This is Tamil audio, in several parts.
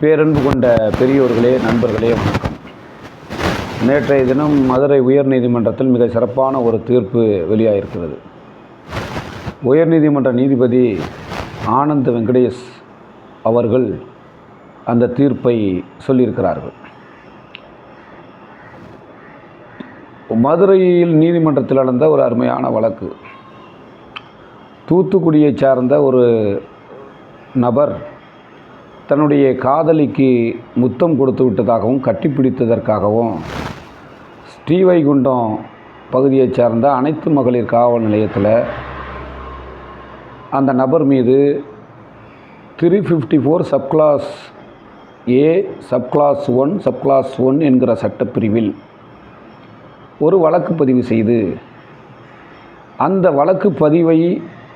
பேரன்பு கொண்ட பெரியோர்களே நண்பர்களே வணக்கம். நேற்றைய தினம் மதுரை உயர்நீதிமன்றத்தில் மிக சிறப்பான ஒரு தீர்ப்பு வெளியாகிருக்கிறது உயர்நீதிமன்ற நீதிபதி ஆனந்த் வெங்கடேஷ் அவர்கள் அந்த தீர்ப்பை சொல்லியிருக்கிறார்கள். மதுரையில் நீதிமன்றத்தில் நடந்த ஒரு அருமையான வழக்கு. தூத்துக்குடியை சார்ந்த ஒரு நபர் தன்னுடைய காதலிக்கு முத்தம் கொடுத்து விட்டதாகவும் கட்டிப்பிடித்ததற்காகவும் ஸ்ரீவைகுண்டம் பகுதியைச் சார்ந்த அனைத்து மகளிர் காவல் நிலையத்தில் அந்த நபர் மீது three fifty four subclass A subclass one subclass one என்கிற சட்டப்பிரிவில் ஒரு வழக்கு பதிவு செய்து அந்த வழக்கு பதிவை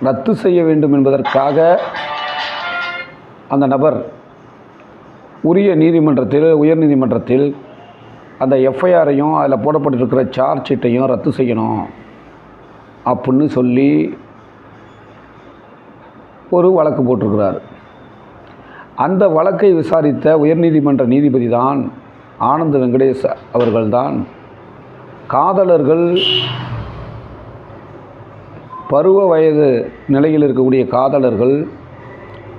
ரத்து செய்ய வேண்டும் என்பதற்காக அந்த நபர் உரிய நீதிமன்றத்தில் உயர்நீதிமன்றத்தில் அந்த எஃப்ஐஆரையும் அதில் போடப்பட்டிருக்கிற சார்ஜ் ஷீட்டையும் ரத்து செய்யணும் அப்படின்னு சொல்லி ஒரு வழக்கு போட்டிருக்கிறார். அந்த வழக்கை விசாரித்த உயர்நீதிமன்ற நீதிபதி தான் ஆனந்த் வெங்கடேஷ் அவர்கள்தான் காதலர்கள் பருவ வயது நிலையில் இருக்கக்கூடிய காதலர்கள்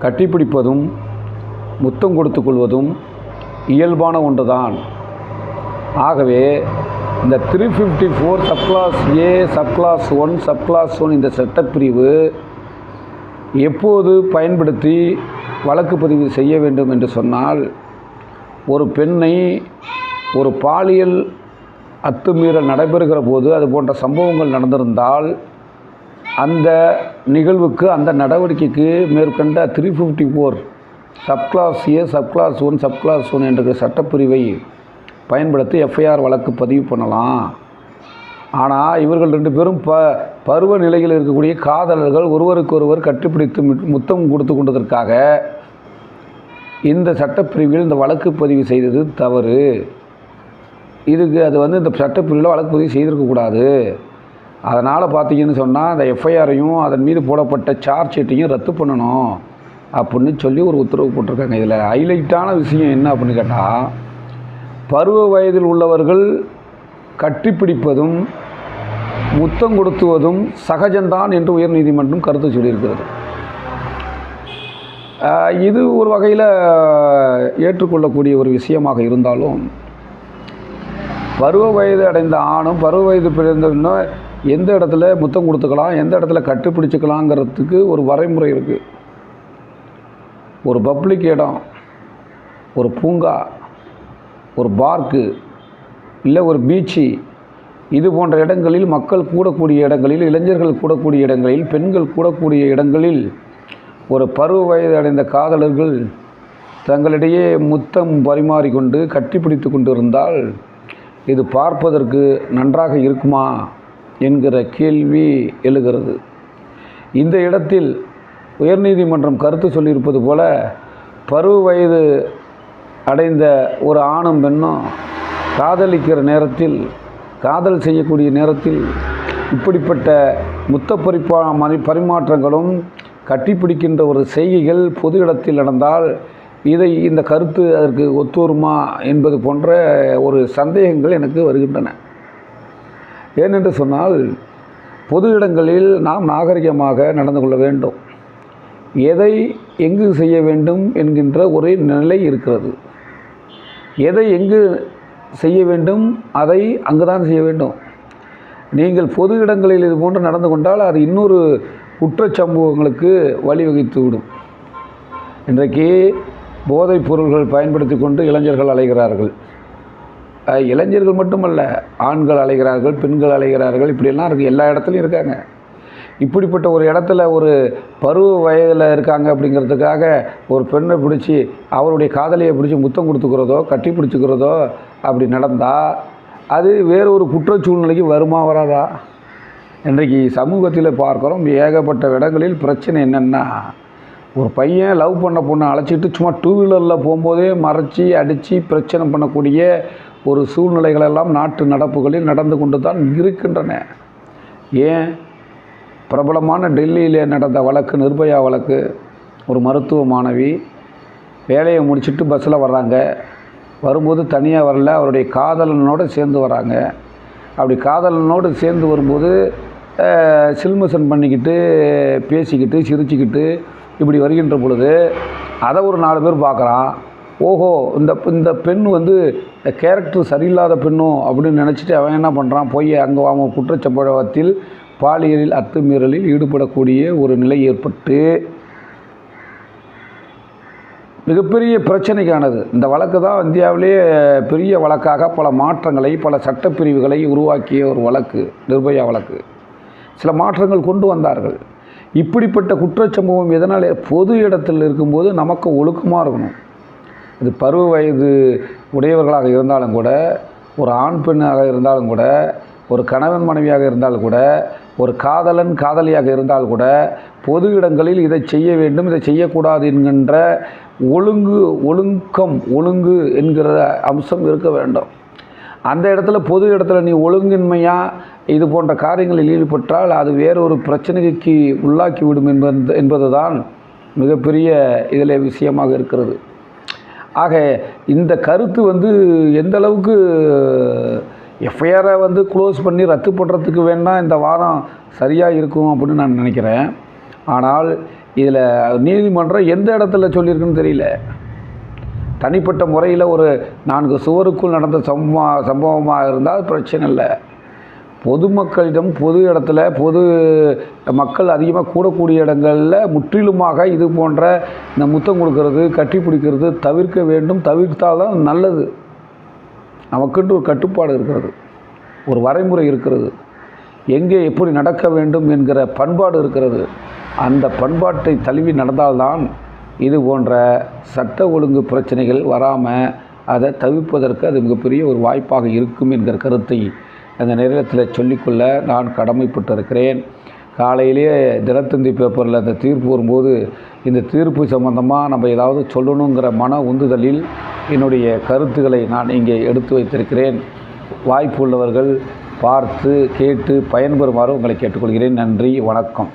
கட்டிப்பிடிப்பதும் முத்தம் கொடுத்து கொள்வதும் இயல்பான ஒன்றுதான். ஆகவே இந்த three fifty four subclass A subclass one subclass one இந்த சட்டப்பிரிவு எப்போது பயன்படுத்தி வழக்கு பதிவு செய்ய வேண்டும் என்று சொன்னால் ஒரு பெண்ணை ஒரு பாலியல் அத்துமீறல் நடைபெறுகிற போது அது போன்ற சம்பவங்கள் நடந்திருந்தால் அந்த நிகழ்வுக்கு அந்த நடவடிக்கைக்கு மேற்கண்ட three fifty four subclass A subclass one subclass one என்ற சட்டப்பிரிவை பயன்படுத்தி எஃப்ஐஆர் வழக்கு பதிவு பண்ணலாம். ஆனால் இவர்கள் ரெண்டு பேரும் ப பருவ நிலையில் இருக்கக்கூடிய காதலர்கள் ஒருவருக்கொருவர் கட்டுப்பிடித்து முத்தம் கொடுத்து கொண்டதற்காக இந்த சட்டப்பிரிவில் இந்த வழக்கு பதிவு செய்தது தவறு. இதுக்கு அது வந்து இந்த சட்டப்பிரிவில் வழக்கு பதிவு செய்திருக்கக்கூடாது அதனால் பார்த்தீங்கன்னு சொன்னால் அந்த எஃப்ஐஆரையும் அதன் மீது போடப்பட்ட சார்ஜ் ஷீட்டையும் ரத்து பண்ணணும். அப்படின்னு சொல்லி ஒரு உத்தரவு போட்டிருக்காங்க. இதில் ஹைலைட்டான விஷயம் என்ன அப்படின்னு கேட்டால் பருவ வயதில் உள்ளவர்கள் கட்டிப்பிடிப்பதும் முத்தம் கொடுத்துவதும் சகஜம்தான் என்று உயர்நீதிமன்றம் கருத்து சொல்லியிருக்கிறது. இது ஒரு வகையில் ஏற்றுக்கொள்ளக்கூடிய ஒரு விஷயமாக இருந்தாலும் பருவ வயது அடைந்த ஆணும் பருவ வயது பிறந்த எந்த இடத்துல முத்தம் கொடுத்துக்கலாம் எந்த இடத்துல கட்டுப்பிடிச்சிக்கலாங்கிறதுக்கு ஒரு வரைமுறை இருக்குது ஒரு பப்ளிக் இடம் ஒரு பூங்கா ஒரு பார்க்கு இல்லை ஒரு பீச்சு இது போன்ற இடங்களில் மக்கள் கூடக்கூடிய இடங்களில் இளைஞர்கள் கூடக்கூடிய இடங்களில் பெண்கள் கூடக்கூடிய இடங்களில் ஒரு பருவ வயது அடைந்த காதலர்கள் தங்களிடையே முத்தம் பரிமாறிக்கொண்டு கட்டிப்பிடித்து கொண்டு இருந்தால் இது பார்ப்பதற்கு நன்றாக இருக்குமா என்கிற கேள்வி எழுகிறது. இந்த இடத்தில் உயர்நீதிமன்றம் கருத்து சொல்லியிருப்பது போல பருவ வயது அடைந்த ஒரு ஆணும் பெண்ணும் காதலிக்கிற நேரத்தில் காதல் செய்யக்கூடிய நேரத்தில் இப்படிப்பட்ட முத்த பரிப்பா பரிமாற்றங்களும் கட்டிப்பிடிக்கின்ற ஒரு செய்கைகள் பொது இடத்தில் நடந்தால் இதை இந்த கருத்து அதற்கு ஒத்துவருமா என்பது போன்ற ஒரு சந்தேகங்கள் எனக்கு வருகின்றன. ஏனென்று சொன்னால் பொது இடங்களில் நாம் நாகரிகமாக நடந்து கொள்ள வேண்டும். எதை எங்கு செய்ய வேண்டும் என்கின்ற ஒரு நிலை இருக்கிறது. எதை எங்கு செய்ய வேண்டும் அதை அங்குதான் செய்ய வேண்டும். நீங்கள் பொது இடங்களில் இது போன்று நடந்து கொண்டால் அது இன்னொரு குற்றச்சம்பவங்களுக்கு வழிவகுத்து விடும். இன்றைக்கு போதைப் பொருள்கள் பயன்படுத்தி கொண்டு இளைஞர்கள் அலைகிறார்கள். இளைஞர்கள் மட்டுமல்ல ஆண்கள் அலைகிறார்கள் பெண்கள் அலைகிறார்கள் இப்படியெல்லாம் இருக்குது எல்லா இடத்துலையும் இருக்காங்க. இப்படிப்பட்ட ஒரு இடத்துல ஒரு பருவ வயதில் இருக்காங்க அப்படிங்கிறதுக்காக ஒரு பெண்ணை பிடிச்சி அவருடைய காதலியை பிடிச்சி முத்தம் கொடுத்துக்கிறதோ கட்டி பிடிச்சிக்கிறதோ அப்படி நடந்தால் அது வேறு ஒரு குற்ற சூழ்நிலைக்கு வருமா வராதா? இன்றைக்கு சமூகத்தில் பார்க்குறோம் ஏகப்பட்ட இடங்களில் பிரச்சனை என்னென்னா ஒரு பையன் லவ் பண்ண பொண்ணை அழைச்சிட்டு சும்மா டூ வீலரில் போகும்போதே மறைச்சி அடித்து பிரச்சனை பண்ணக்கூடிய ஒரு சூழ்நிலைகளெல்லாம் நாட்டு நடப்புகளில் நடந்து கொண்டு தான் இருக்கின்றன. ஏன்? பிரபலமான டெல்லியிலே நடந்த வழக்கு நிர்பயா வழக்கு ஒரு மருத்துவ மாணவி வேலையை முடிச்சுட்டு பஸ்ஸில் வர்றாங்க. வரும்போது தனியாக வரல அவருடைய காதலனோடு சேர்ந்து வராங்க அப்படி காதலனோடு சேர்ந்து வரும்போது அஹ், பண்ணிக்கிட்டு பேசிக்கிட்டு சிரிச்சுக்கிட்டு இப்படி வருகின்ற பொழுது அதை ஒரு நாலு பேர் பார்க்குறான். ஓஹோ இந்த இந்த பெண் வந்து கேரக்டர் சரியில்லாத பெண்ணும் அப்படின்னு நினச்சிட்டு அவன் என்ன பண்ணுறான் போய் அங்கே அவன் குற்றச்சம்பவத்தில் பாலியலில் அத்துமீறலில் ஈடுபடக்கூடிய ஒரு நிலை ஏற்பட்டு மிகப்பெரிய பிரச்சனைக்கானது இந்த வழக்கு தான் இந்தியாவிலேயே பெரிய வழக்காக பல மாற்றங்களை பல சட்டப்பிரிவுகளை உருவாக்கிய ஒரு வழக்கு நிர்பயா வழக்கு. சில மாற்றங்கள் கொண்டு வந்தார்கள். இப்படிப்பட்ட குற்றச்சம்பவம் எதனால் பொது இடத்தில் இருக்கும்போது நமக்கு ஒழுக்கமாக இருக்கணும். இது பருவ வயது உடையவர்களாக இருந்தாலும் கூட ஒரு ஆண் பெண்ணாக இருந்தாலும் கூட ஒரு கணவன் மனைவியாக இருந்தால் கூட ஒரு காதலன் காதலியாக இருந்தால் கூட பொது இடங்களில் இதை செய்ய வேண்டும் இதை செய்யக்கூடாது என்கின்ற ஒழுங்கு ஒழுக்கம் ஒழுங்கு என்கிற அம்சம் இருக்க வேண்டும். அந்த இடத்துல பொது இடத்துல நீ ஒழுங்கின்மையாக இது போன்ற காரியங்களில் ஈடுபட்டால் அது வேறொரு பிரச்சனைக்கு உள்ளாக்கி விடும் என்பது என்பதுதான் மிகப்பெரிய இதில் விஷயமாக இருக்கிறது. ஆக இந்த கருத்து வந்து எந்த அளவுக்கு எஃப்ஐஆரை வந்து க்ளோஸ் பண்ணி ரத்து பண்ணுறதுக்கு வேணால் இந்த வாரம் சரியாக இருக்கும் அப்படின்னு நான் நினைக்கிறேன். ஆனால் இதில் நீதிமன்றம் எந்த இடத்துல சொல்லியிருக்குன்னு தெரியல. தனிப்பட்ட முறையில் ஒரு நான்கு சுவருக்குள் நடந்த சம்பவ சம்பவமாக இருந்தால் பிரச்சனை இல்லை. பொதுமக்களிடம் பொது இடத்துல பொது மக்கள் அதிகமாக கூடக்கூடிய இடங்களில் முற்றிலுமாக இது போன்ற இந்த முத்தம் கொடுக்கறது கட்டி பிடிக்கிறது தவிர்க்க வேண்டும். தவிர்த்தால் தான் நல்லது. நமக்குன்ட்டு ஒரு கட்டுப்பாடு இருக்கிறது. ஒரு வரைமுறை இருக்கிறது. எங்கே எப்படி நடக்க வேண்டும் என்கிற பண்பாடு இருக்கிறது. அந்த பண்பாட்டை தழுவி நடந்தால்தான் இது போன்ற சட்ட ஒழுங்கு பிரச்சனைகள் வராமல் அதை தவிர்ப்பதற்கு அது மிகப்பெரிய ஒரு வாய்ப்பாக இருக்கும் என்கிற கருத்தை அந்த நேரத்தில் சொல்லிக்கொள்ள நான் கடமைப்பட்டிருக்கிறேன். காலையிலேயே தினத்தந்தி பேப்பரில் அந்த தீர்ப்பு வரும்போது இந்த தீர்ப்பு சம்பந்தமாக நம்ம ஏதாவது சொல்லணுங்கிற மன உந்துதலில் என்னுடைய கருத்துக்களை நான் இங்கே எடுத்து வைத்திருக்கிறேன். வாய்ப்பு உள்ளவர்கள் பார்த்து கேட்டு பயன்பெறுமாறு உங்களை கேட்டுக்கொள்கிறேன். நன்றி வணக்கம்.